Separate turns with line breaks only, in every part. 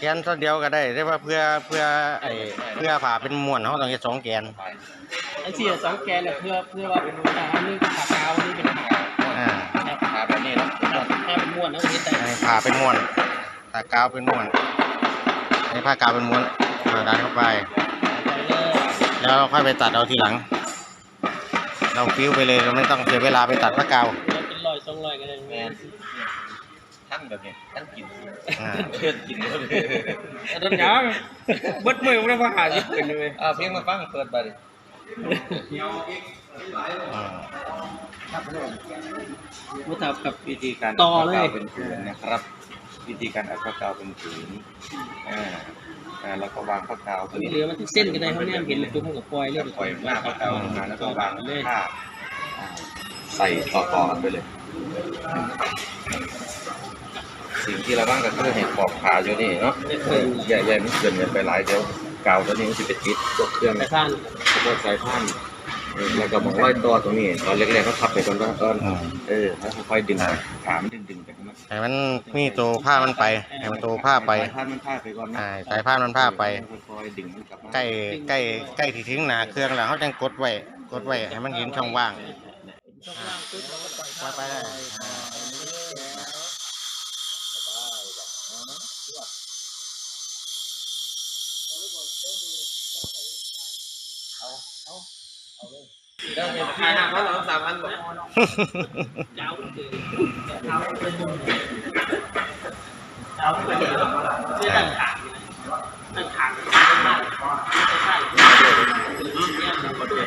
แกนตัวเดียวก็ได้แต่ว่าเพื่อเพื่อไอ้เพื่อผ่าเป็นม้วนเขาต้องเฮ็ดสองแกน
ไอ้สี่สองแกนเนี่ยเพื่อเพื่อว่าเป็นอ่าอันนี้เป็นขากาวอันนี้เป็นขา
อ่า
ขาแบบนี้เนาะ
ถ้าเป็นม้วนนะวันนี้แต่
ให้ผ่าเป็นม้วนถ้ากาวเป็นม้วนให้ผ้ากาวเป็นม้วนอ่าดันเข้าไป
ไปเลย
แล้วค่อยไปตัดเอาทีหลัง เราฟิวไปเลยเราไม่ต้องเสียเวลาไปตัดผ้ากาว
แล้วเป็นรอยสองรอยกันเลย
แมน ท่านแบบนี้ท่านกิน
อ่า
เพื่อนกินเลย
ต้นยางเบิดมือไม่ได้มาหาที่อื่นเลย
อ่าเพลงมาฟังเปิดไปดิ
อืม
มุทับกับ
วิธีการ
ต่อเลยา
เป็นผืนนะครับ วิธีการอัดข้าวกาวเป็นผืนอ่าอ่าแล้วก็วางข้าวกาว
อันนี้เหลือมันเส้นกันได้เขาเนี่ยเห็นจุ๊บกับปล่อยเรื่อย
ปล่อยหน้าข้าวกาวลงมาแล้วก็วาง
เลย
ผ้าอ่าใส่ต่อๆกันไปเลย สิ่งที่เราบ้างก็คือเห็ดปอกขาอยู่นี่เนาะใหญ่ๆไม่เกินกันไปหลายเดี๋ยวกาวตัวนี้มันจะเป็นจิตตัวเครื่อง
แต่ท่าน
แล้วก็สายพันธุ์เออแล้วก็บอกร้อยตัวตรงนี้ตอนเล็กๆก็ขับไปก่อนว่าเออ
อืม
เออแล้วค่อยๆดึงขามันดึงๆไปข้างหน้า
ให้มันมีตัวผ้ามันไปให้มันตัวผ้าไป
สายพันธุ์มันผ้าไปก่อนนะ
อ่าสายผ้ามันผ้าไป
ค่อยๆดึงมันกลับมา
ใกล้ใกล้ใกล้ที่ถึงหนาเครื่องแล้วเขาจังกดไว้กดไว้ให้มันเห็นช่องว่าง
ช่องล่างปุ๊บเราก็ปล่อย
ปล่อยไปได้
แล้วเห็นขายห้าพันหรือสามพันบอก
เจ้าคือเจ้าเป็นมุมเจ้าเป็นเสื้อตั้งขางตั้งขางไม่ใช่เนี่ยมันก็ด้วย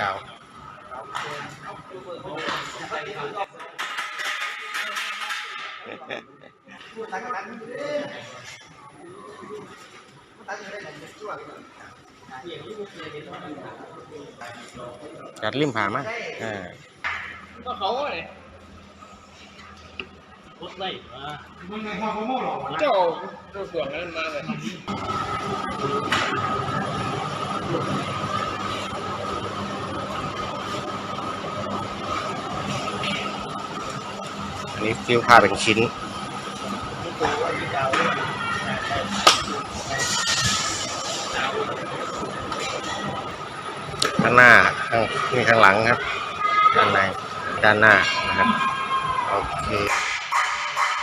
กาวกัดริมผามาอ่า
ก็เขาเลยรถไล่มาเจ้าเจ้าส่วนนั้นมาเลย
อันนี้ฟิวผ้าเป็นชิ้น ข้างหน้าข้างนี่ข้างหลังครับ ด้านในด้านหน้านะครับ โอเค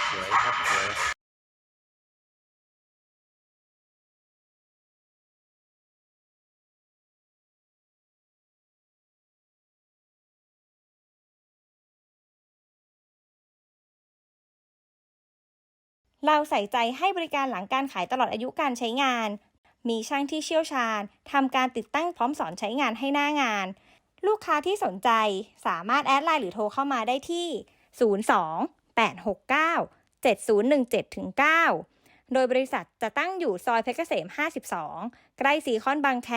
สวยครับสวย
เราใส่ใจให้บริการหลังการขายตลอดอายุการใช้งาน มีช่างที่เชี่ยวชาญทำการติดตั้งพร้อมสอนใช้งานให้หน้างาน ลูกค้าที่สนใจสามารถแอดไลน์หรือโทรเข้ามาได้ที่ 02 869 7017 9 โดยบริษัทจะตั้งอยู่ซอยเพชรเกษม 52 ใกล้สีคอนบางแค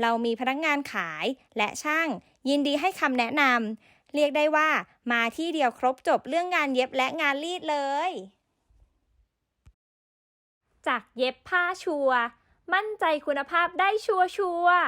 เรามีพนักงานขายและช่าง ยินดีให้คำแนะนำ เรียกได้ว่ามาที่เดียวครบจบเรื่องงานเย็บและงานรีดเลย จากเย็บผ้าชัวร์มั่นใจคุณภาพได้ชัวร์ชัวร์